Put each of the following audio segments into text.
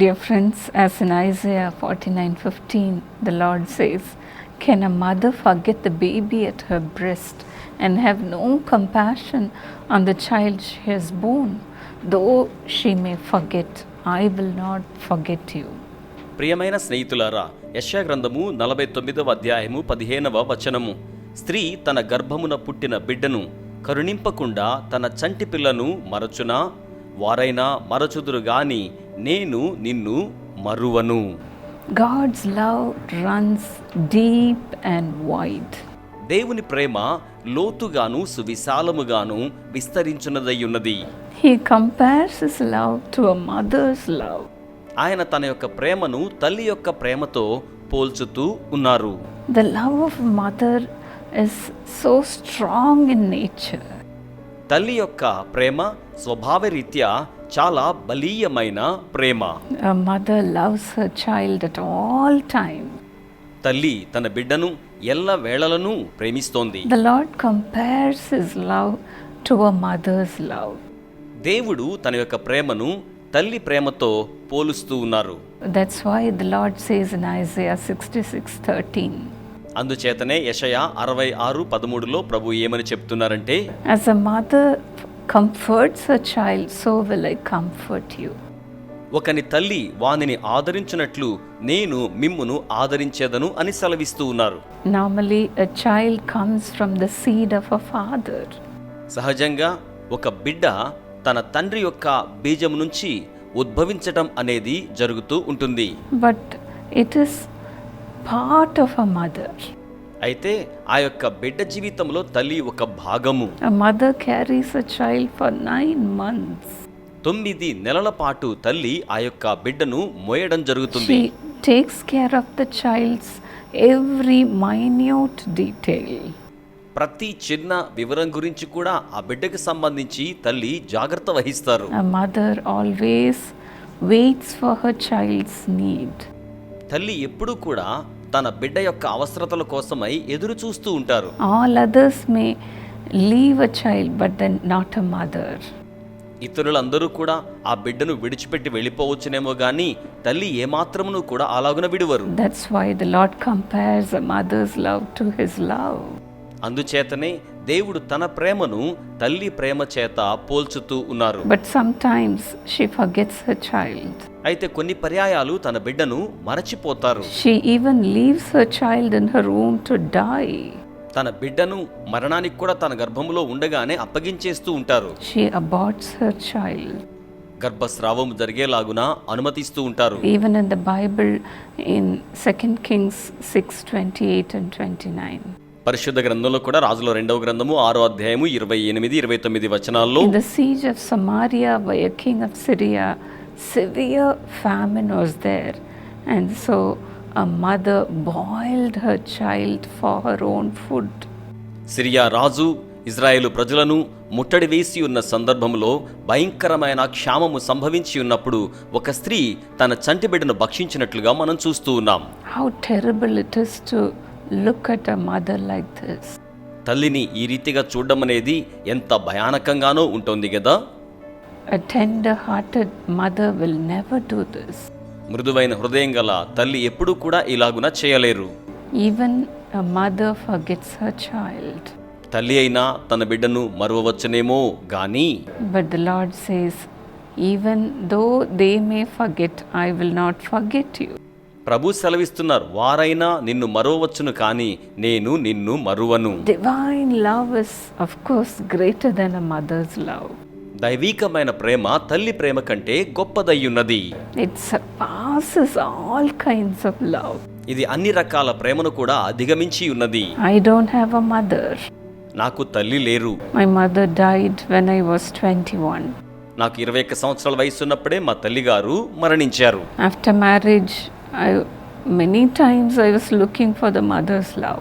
Dear friends, as in Isaiah 49:15, the Lord says, Can a mother forget the baby at her breast and have no compassion on the child she has born? Though she may forget, I will not forget you. ప్రియమైన స్నేహితులారా యశా గ్రంథము నలభై తొమ్మిదవ అధ్యాయము పదిహేనవ వచనము స్త్రీ తన గర్భమున పుట్టిన బిడ్డను కరుణింపకుండా తన చంటి పిల్లను మరచునా వారైనా మరచుదురు గాని నేను నిన్ను మరువను. God's love runs deep and wide దేవుని ప్రేమ లోతుగాను సువిశాలముగాను ఉన్నది he compares his love to a mother's love ఆయన తన యొక్క ప్రేమను తల్లి యొక్క ప్రేమతో పోల్చుతూ ఉన్నారు. The love of mother is so strong in nature తల్లి యొక్క ప్రేమ స్వభావ రీత్యా చాలా బలీయమైన ప్రేమ. Mother loves child at all time తల్లి తన బిడ్డను ఎల్ల వేళలను ప్రేమిస్తోంది. The Lord compares his love to a mother's love దేవుడు తన యొక్క ప్రేమను తల్లి ప్రేమతో పోలుస్తూ ఉన్నారు. That's why the Lord says in Isaiah 66 13 అందుచేతనే యషయ అరవై ఆరు పదమూడులో ప్రభు ఏమని చెప్తున్నారంటే As a mother comforts her child, so will I comfort you. ఒకని తల్లి వానిని ఆదరించినట్లు నేను మిమ్మును ఆదరించేదను అని సెలవిస్తూ ఉన్నారు Normally, a child comes from the seed of a father. సహజంగా ఒక బిడ్డ తన తండ్రి యొక్క బీజం నుంచి ఉద్భవించటం అనేది జరుగుతూ ఉంటుంది But it is part of a mother అయితే ఆ యొక్క బిడ్డ జీవితంలో తల్లి ఒక భాగము. A mother carries a child for nine months తొమ్మిది నెలల పాటు తల్లి ఆ యొక్క బిడ్డను మోయడం జరుగుతుంది. Takes care of the child's every minute detail ప్రతి చిన్న వివరం గురించి కూడా ఆ బిడ్డకి సంబంధించి తల్లి జాగ్రత్త వహిస్తారు. Mother always waits for her child's need తల్లి ఎప్పుడూ కూడా తన బిడ్డ యొక్క అవసరతల కోసమై ఎదురు చూస్తూ ఉంటారు All others may leave a child, but then not a mother. ఇతరులందరూ కూడా ఆ బిడ్డను విడిచిపెట్టి వెళ్ళిపోవచ్చునేమో గాని తల్లి ఏమాత్రమును కూడా అలాగున విడువరు why the Lord compares a mother's love to his love. అందుచేతనే దేవుడు తన ప్రేమను తల్లి ప్రేమ చేత పోల్చుతూ ఉన్నారు But sometimes she forgets her child. అయితే కొన్ని పర్యాయాలు తన బిడ్డను మరచిపోతారు She even leaves her child in her womb to die. తన బిడ్డను మరణానికి కూడా తన గర్భములో ఉండగానే అప్పగించేస్తూ ఉంటారు She aborts her child. గర్భస్రావం జరిగేలాగున అనుమతిస్తూ ఉంటారు Even in the Bible, in 2 Kings 6 28 and 29. పరిశుద్ధ గ్రంథంలో కూడా రాజుల రెండవ గ్రంథము ఆరో అధ్యాయము ఇరవై ఎనిమిది ఇరవై తొమ్మిది వచనాల్లో siege of Samaria by a king of Syria, severe famine was there. And so a mother boiled her child for her own food. Syria రాజు ఇజ్రాయేలు ప్రజలను ముట్టడి వేసి ఉన్న సందర్భంలో భయంకరమైన క్షామము సంభవించి ఉన్నప్పుడు ఒక స్త్రీ తన చంటి బిడ్డను భక్షించినట్లుగా మనం చూస్తూ ఉన్నాం How terrible it is to look at a mother like this. తల్లిని ఈ రీతిగా చూడడం అనేది ఎంత భయానకంగానో ఉంటుంది కదా A tender hearted mother will never do this. మృదువైన హృదయం గల తల్లి ఎప్పుడూ కూడా ఇలాగున చేయలేరు Even a mother forgets her child. తల్లి అయినా తన బిడ్డను మరువవచ్చునేమో గాని But the Lord says, even though they may forget, I will not forget you. ప్రభు సెలవిస్తున్నారు వారైనా నిన్ను మరువవచ్చును కానీ నేను నిన్ను మరువను Divine love is, of course, greater than a mother's love. దైవీకమైన ప్రేమ తల్లి ప్రేమ కంటే గొప్పదయ్యున్నది. ఇది అన్ని రకాల ప్రేమను కూడా అధిగమించి ఉన్నది. I don't have a mother నాకు తల్లి లేరు. My mother died when I was 21 నాకు 21 సంవత్సరాల వయసు ఉన్నప్పుడే మా తల్లి గారు మరణించారు. After marriage I many times I was looking for the mother's love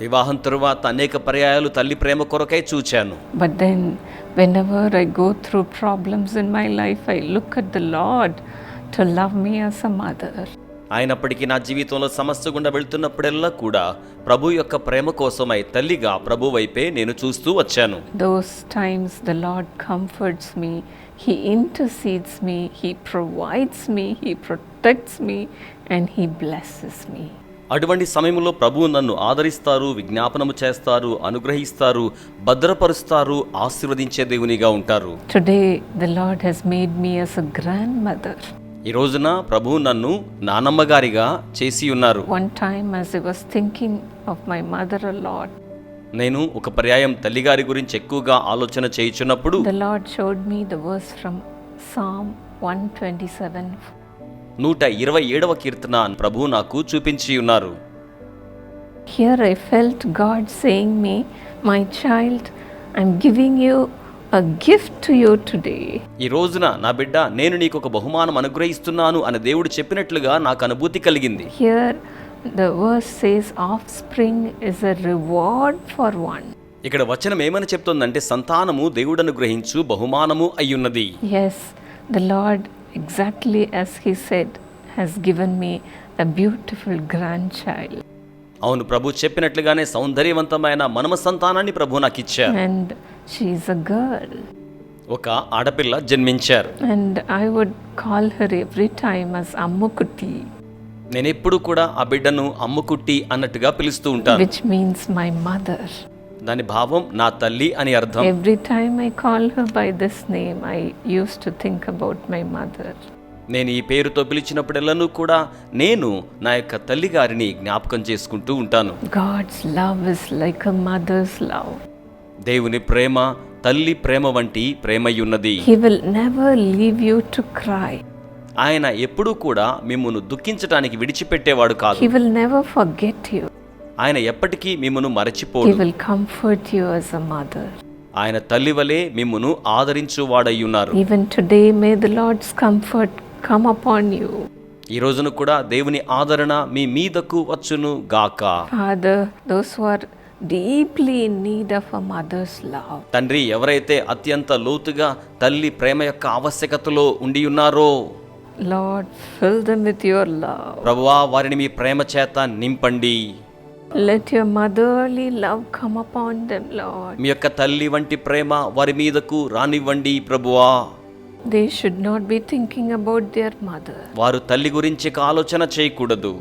వివాహం తరువాత అనేక పర్యాయాలు తల్లి ప్రేమ కొరకై చూచాను. But then whenever I go through problems in my life I look at the Lord to love me as a mother అయినప్పటికీ నా జీవితంలో సమస్య గుండా వెళ్తున్నప్పుడెల్లా కూడా ప్రభు యొక్క ప్రేమ కోసమై తల్లిగా ప్రభు వైపే నేను చూస్తూ వచ్చాను. Those times the Lord comforts me he intercedes me he provides me he protects me and he blesses me అటువంటి సమయంలో ప్రభువు నన్ను ఆదరిస్తారు విజ్ఞాపనము చేస్తారు అనుగ్రహిస్తారు భద్రపరుస్తారు ఆశీర్వదించే దేవునిగా ఉంటారు Today, the Lord has made me as a grandmother. ఈ రోజున ప్రభువు నన్ను నానమ్మగారిగా చేసి ఉన్నారు One time, as I was thinking of my mother a lot, నేను ఒక పర్యాయం తల్లిగారి గురించి ఎక్కువగా ఆలోచన చేయుచున్నప్పుడు the Lord showed me the verse from Psalm 127 నూట ఇరవై ఏడవ కీర్తన ప్రభువు నాకు చూపించి ఉన్నారు Here I felt God saying me, My child, I'm giving you a gift to you today. ఈ రోజున నా బిడ్డ నేను నీకు ఒక బహుమానం అనుగ్రహిస్తున్నాను అని దేవుడు చెప్పినట్లుగా నాకు అనుభూతి కలిగింది Here the verse says, Offspring is a reward for one. ఇక్కడ వచనం ఏమని చెప్తోందంటే సంతానము దేవుడు అనుగ్రహించు బహుమానము అయ్యున్నది Yes, the exactly as he said has given me the beautiful grandchild అవును ప్రభు చెప్పినట్లుగానే సౌందర్యవంతమైన మనమ సంతానాన్ని ప్రభు నాకు ఇచ్చారు and she is a girl ఒక ఆడపిల్ల జన్మించారు. And I would call her every time as Ammukutty నేను ఎప్పుడు కూడా ఆ బిడ్డను అమ్ముకుట్టి అన్నట్టుగా పిలుస్తూ ఉంటాను. విచ్ మీన్స్ మై మదర్ దాని భావం నా తల్లి అని అర్థం. Every time I call her by this name I use to think about my mother నేను ఈ పేరుతో పిలిచినప్పుడెల్లను కూడా నేను నా యొక్క తల్లి గారిని జ్ఞాపకం చేసుకుంటూ ఉంటాను. God's love is like a mother's love దేవుని ప్రేమ తల్లి ప్రేమ వంటి ప్రేమయి ఉన్నది he will never leave you to cry ఆయన ఎప్పుడూ కూడా మిమ్మును దుఃఖించడానికి విడిచిపెట్టేవాడు కాదు. He will never forget you ఆయన ఎప్పటికీ మిమ్మను మరచిపోడు. ఆయన తల్లి వలె మిమ్మను ఆదరించువాడై ఉన్నారు even today may the Lord's comfort come upon you ఈ రోజున కూడా దేవుని ఆదరణ మీ మీదకు వచ్చును గాక. Those were deeply in of a mother's love తండ్రి ఎవరైతే అత్యంత లోతుగా తల్లి ప్రేమ యొక్క ఆవశ్యకతలో ఉండి ఉన్నారో Lord fill them with your love ప్రభువా వారిని మీ ప్రేమ చేత నింపండి. Let your motherly love come upon them, Lord. మీ యొక్క తల్లి వంటి ప్రేమ వారి మీదకు రానివ్వండి ప్రభువా They should not be thinking about their mother. వారు తల్లి గురించి ఆలోచన చేయకూడదు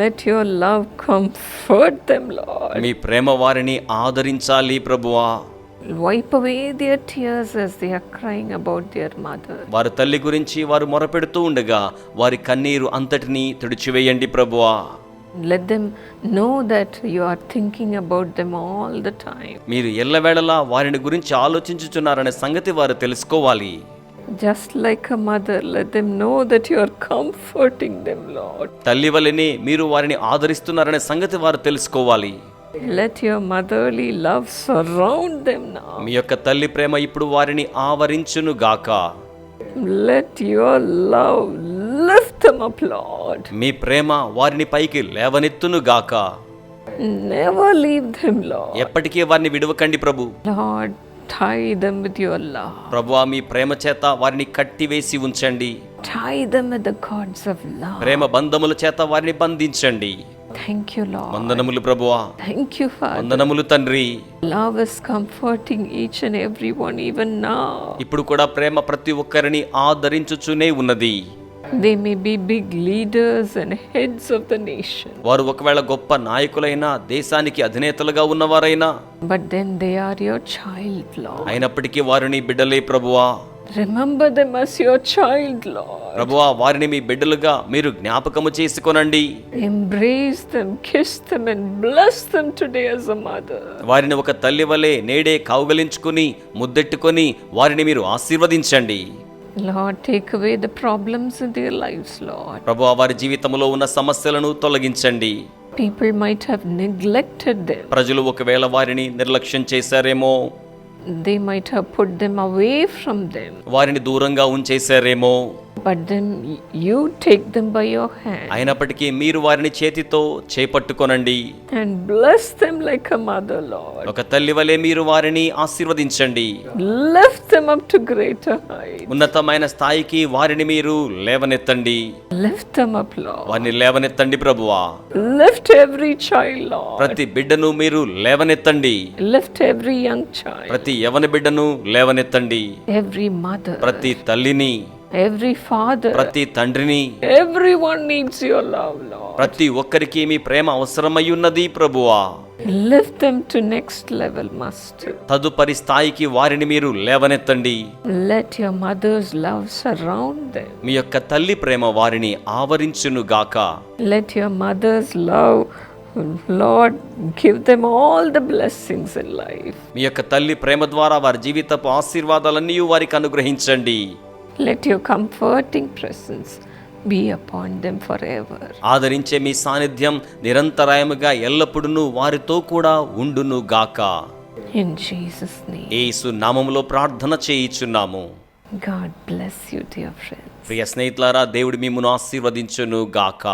Let your love comfort them, Lord. మీ ప్రేమ వారిని ఆదరించాలి ప్రభువా Wipe away their tears as they are crying about their mother. వారి తల్లి గురించి వారు మొరపెడుతూ ఉండగా వారి కన్నీరు అంతటినీ తుడిచివేయండి ప్రభువా let them know that you are thinking about them all the time మీరు ఎల్లవేళలా వారిని గురించి ఆలోచించుచున్నారనే సంగతి వారు తెలుసుకోవాలి. Just like a mother let them know that you are comforting them Lord తల్లి వలెని మీరు వారిని ఆదరిస్తున్నారనే సంగతి వారు తెలుసుకోవాలి. Let your motherly love surround them now మీ యొక్క తల్లి ప్రేమ ఇప్పుడు వారిని ఆవరించును గాక. Let your love lift them up, Lord. మీ ప్రేమ వారిని పైకి లేవనెత్తును గాక Never leave them, Lord. ఎప్పటికీ వారిని విడవకండి ప్రభు Lord, tie them with your love. ప్రభువా మీ ప్రేమ చేత వారిని కట్టివేసి ఉంచండి Tie them with the cords of love. ప్రేమ బంధముల చేత వారిని బంధించండి Thank you, Lord. వందనములు ప్రభువా Thank you, Father. వందనములు తండ్రి Love is comforting each and every one, even now. ఇప్పుడు కూడా ప్రేమ ప్రతి ఒక్కరిని ఆదరించుచునే ఉన్నది they may be big leaders and heads of the nation వారు ఒకవేళ గొప్ప నాయకులైనా దేశానికి అధినేతలుగా ఉన్నవారైనా but then they are your children అయినప్పటికీ వారిని బిడ్డలే ప్రభువా. Remember them as your children ప్రభువా వారిని మీ బిడ్డలుగా మీరు జ్ఞాపకము చేసుకోనండి. Embrace them kiss them and bless them today as a mother వారిని ఒక తల్లి వలే నేడే కౌగలించుకొని ముద్దెట్టుకొని వారిని మీరు ఆశీర్వదించండి. Lord, take away the problems in their lives, Lord. ప్రభువా వారి జీవితంలో ఉన్న సమస్యలను తొలగించండి People might have neglected them, ప్రజలు ఒకవేళ వారిని నిర్లక్ష్యం చేశారేమో they might have put them away from them. వారిని దూరంగా ఉంచేశారేమో అయినప్పటికీ మీరు వారిని చేతితో చేపట్టుకోనండి. ఒక తల్లి వలె మీరు వారిని ఆశీర్వదించండి. ఉన్నతమైన స్థాయికి వారిని మీరు లేవనెత్తండి. వారిని లేవనెత్తండి ప్రభువా. లిఫ్ట్ ఎవ్రీ చైల్డ్లో ప్రతి బిడ్డను మీరు లేవనెత్తండి. లెఫ్ట్ ఎవ్రీ యంగ్ చైల్డ్ ప్రతి యవన బిడ్డను లేవనెత్తండి. ఎవ్రీ మదర్ ప్రతి తల్లిని every father. ప్రతి తండ్రిని Everyone needs your love, Lord. ప్రతి ఒక్కరికి మీ ప్రేమ అవసరమై ఉన్నది ప్రభువా Lift them to next level, Master. తదుపరి స్థాయికి వారిని మీరు లేవనెత్తండి Let your mother's love surround them. మీ యొక్క తల్లి ప్రేమ వారిని ఆవరించునుగాక Let your mother's love, Lord, give them all the blessings in life. మీ యొక్క తల్లి ప్రేమ ద్వారా వారి జీవితపు ఆశీర్వాదాలన్నీ వారికి అనుగ్రహించండి Let your comforting presence be upon them forever. ఆదరించే మీ సాన్నిధ్యం నిరంతరాయముగా ఎల్లప్పుడూ వారితో కూడా ఉండును గాక In Jesus' name. యేసు నామములో ప్రార్థన చేయిచున్నాము God bless you, dear friends. ప్రియ స్నేహితులారా దేవుడు మిమ్మును ఆశీర్వదించును గాక